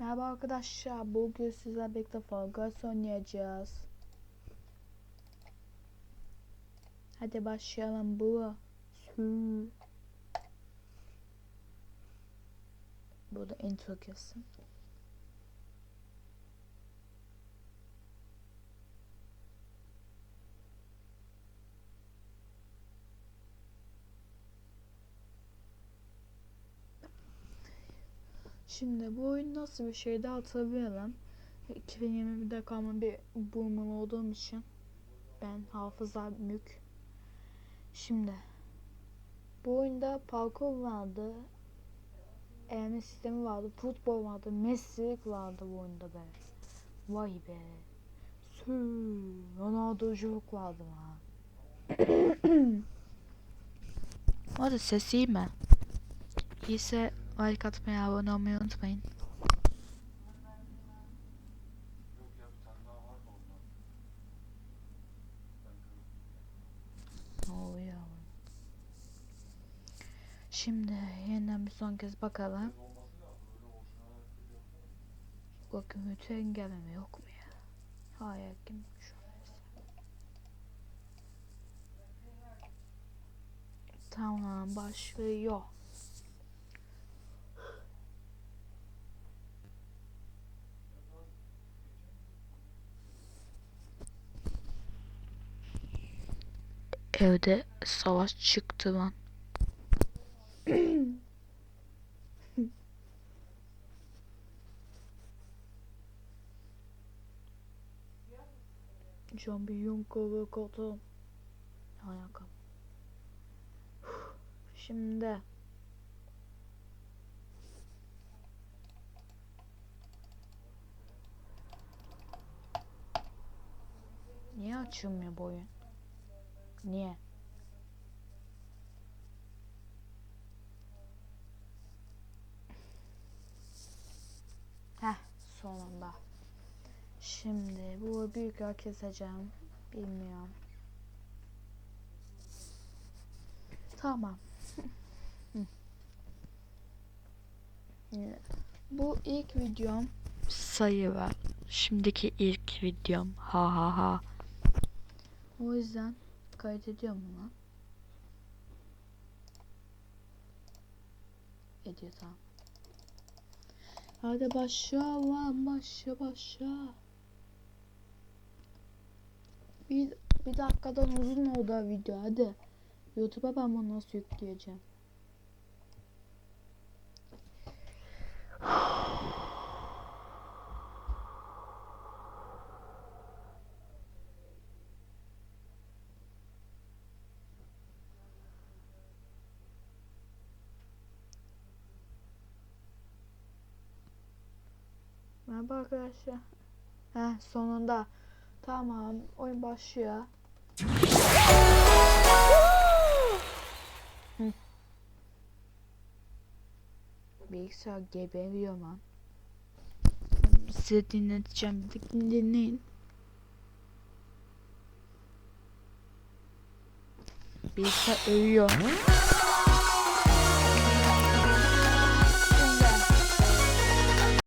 Merhaba arkadaşlar. Bugün sizlerle birlikte Fall Guys oynayacağız. Hadi başlayalım bu. Burada intro kesin. Şimdi bu oyun nasıl bir şeydi hatırlayalım. 2021'de kalma bir boomer olduğum için ben hafıza mük. Şimdi bu oyunda parkur vardı. Elme sistemi vardı. Futbol vardı. Messi vardı bu oyunda be. Vay be. Sü, Ronaldo'culuk vardı ha. Hadi ses iyi mi? İyiyse like atmayı, abone olmayı unutmayın. Şimdi yeniden bir son kez bakalım. Bakın öte engelleme yok mu ya? Hayır kim şu. Tamam başlıyor. Evde savaş çıktı lan. Zombi yunko ve kotum. Alaka. Şimdi Niye açılmıyor bu oyun? Niye? Heh sonunda. Şimdi bu büyük yer keseceğim. Bilmiyorum. Tamam. Bu ilk videom sayı var. Şimdiki ilk videom. Ha ha ha. O yüzden kaydediyorum bunu. Ediyor tamam. Hadi başla lan başla başla. Bir, bir dakikadan uzun oldu video hadi. YouTube'a ben bunu nasıl yükleyeceğim? Merhaba arkadaşlar. Heh sonunda. Tamam oyun başlıyor. Bilgisayar geberiyor lan. Size dinleteceğim. Dinleyin. Bilgisayar ölüyor.